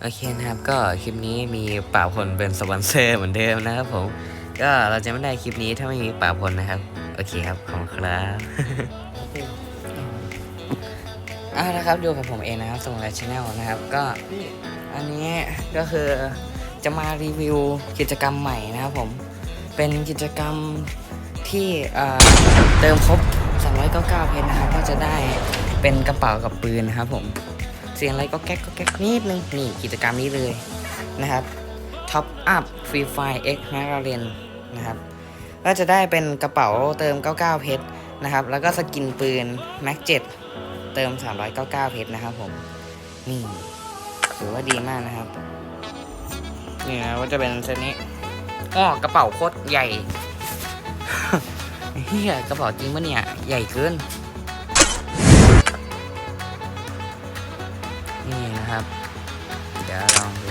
โอเคนะครับก็คลิปนี้มีป่าพลเป็นสปอนเซอร์เหมือนเดิมนะครับผม ก็เราจะไม่ได้คลิปนี้ถ้าไม่มีป่าพลนะครับ โอเคครับขอบคุณครับอ่านะครับดูกับผมเองนะครับสมุนไพรชาแนลนะครับ ก็อันนี้ก็คือจะมารีวิวกิจกรรมใหม่นะครับผม เป็นกิจกรรมที่เอ่อเติมครบ399เพชรนะครับ ก็จะได้เป็นกระเป๋ากับปืนนะครับผม เสียงอะไรก็แก๊กก็แก๊กนิดนึงนี่กิจกรรมนี้เลยนะครับ Top Up Free Fire X m a g a r e n นนะครับก็จะได้เป็นกระเป๋าเติม 99 เพชรนะครับ แล้วก็สกินปืน Mac 7เติม 399 เพชรนะครับผมนี่ถือว่าดีมากนะครับนี่นะก็จะเป็นเซตนี้อ้อกระเป๋าโคตรใหญ่เฮียกระเป๋าจริงปะเนี่ย ใหญ่เกิน นี่นะครับ เดี๋ยวลองดู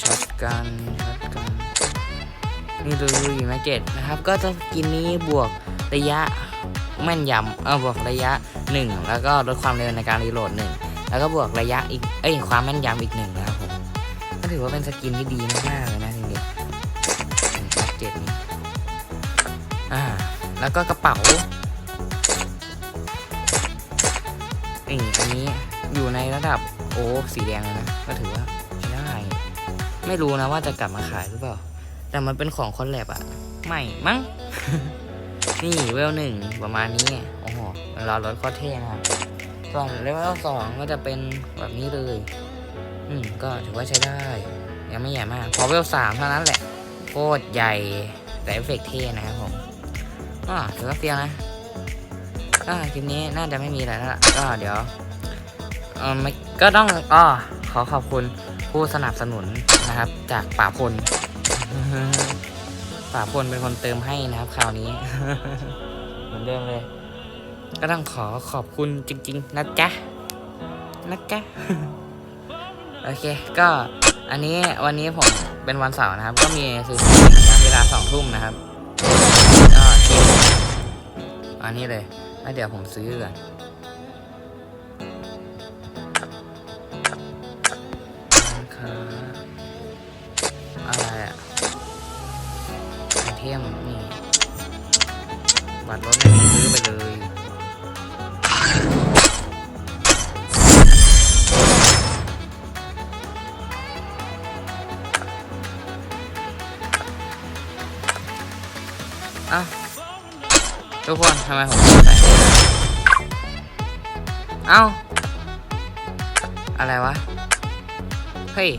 ช็อตกันช็อตกันนี่ดูดูแม็กเจ็ดนะครับ ก็จะกินนี้บวกระยะแม่นยำเออบวกระยะ 1 แล้วก็ลดความเร็วในการรีโหลด1แล้วก็บวกระยะอีกเอ้ยความแม่นยำอีกหนึ่งนะครับผมก็ถือว่าเป็นสกินที่ดีมากๆเลยนะจริงๆแม็กเจ็ดนี้อ่าแล้วก็กระเป๋า นี่อันนี้อยู่ในระดับโอ้สีแดงเลยนะก็ถือว่าใช้ได้ ไม่รู้นะว่าจะกลับมาขายหรือเปล่า แต่มันเป็นของคอนแลบอะไม่มั้ง นี่เวลหนึ่งประมาณนี้โอ้โหรอรถโคตรเท่นะครับส่วนเลเวลสองก็จะเป็นแบบนี้เลย อืมก็ถือว่าใช้ได้ ยังไม่ใหญ่มาก พอเวลสามเท่านั้นแหละ โคตรใหญ่แต่เอฟเฟกต์เท่นะครับผมอ่าถือว่าเฟี้ยวนะ ก็คลิปนี้น่าจะไม่มีอะไรแล้วล่ะก็เดี๋ยวเออไม่ก็ต้องอ้อขอขอบคุณผู้สนับสนุนนะครับ จากป่าพลป่าพลเป็นคนเติมให้นะครับคราวนี้ เหมือนเดิมเลย ก็ต้องขอขอบคุณจริง ๆ นะจ๊ะนะจ๊ะโอเค ก็อันนี้วันนี้ผมเป็นวันเสาร์นะครับ ก็มีซื้อเวลาสองทุ่มนะครับก็ทีอันนี้เลย แล้วเดี๋ยวผมซื้อก่อนนะครับอะไรอะไอเทมนี่บัตรรถไม่มีซื้อไปเลยอ้า ทุกคนทำไมผมใส่เอ้า อะไรวะ เฮ้ย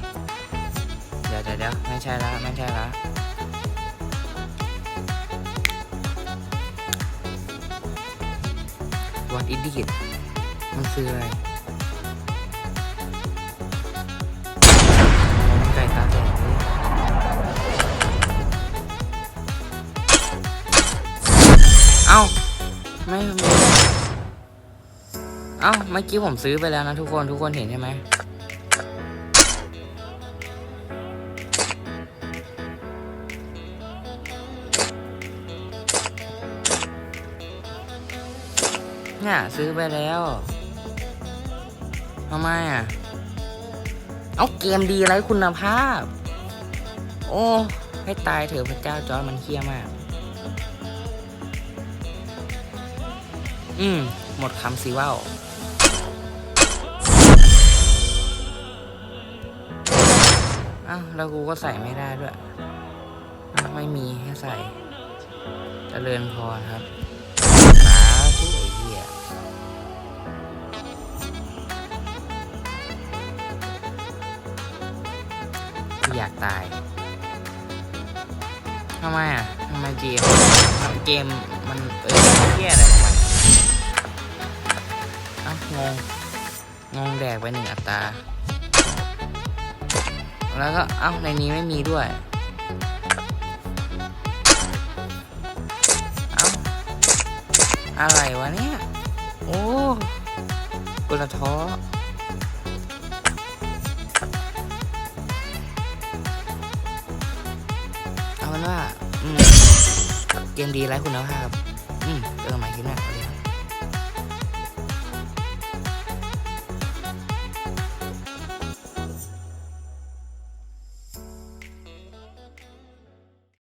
เดี๋ยวเดี๋ยวไม่ใช่ละไม่ใช่ละวัดอินดิกมันคืออะไร ไม่ไม่เอ้าเมื่อกี้ผมซื้อไปแล้วนะทุกคนทุกคนเห็นใช่ไหมเนี่ยซื้อไปแล้วทำไมอะ เอาเกมดีไรคุณภาพ โอ้ ให้ตายเถอะพระเจ้าจอร์มันเคี้ยมาก อืม หมดคำสิว่าวอ้าวแล้วกูก็ใส่ไม่ได้ด้วย ไม่มีให้ใส่จเจริญพรครับสาธุไอ้เหี้ยอยากตายทำไมอะทำไมเกมเกมมันเออเหี้ยอะไรของมัน งง งงแดกไปหนึ่งอัตรา แล้วก็ เอ้า ในนี้ไม่มีด้วย เอ้า อะไรวะเนี่ย โอ้กุละท้อเอาเป็นว่า เกมดีไร้คุณภาพ อืมเจอกันใหม่คลิปหน้า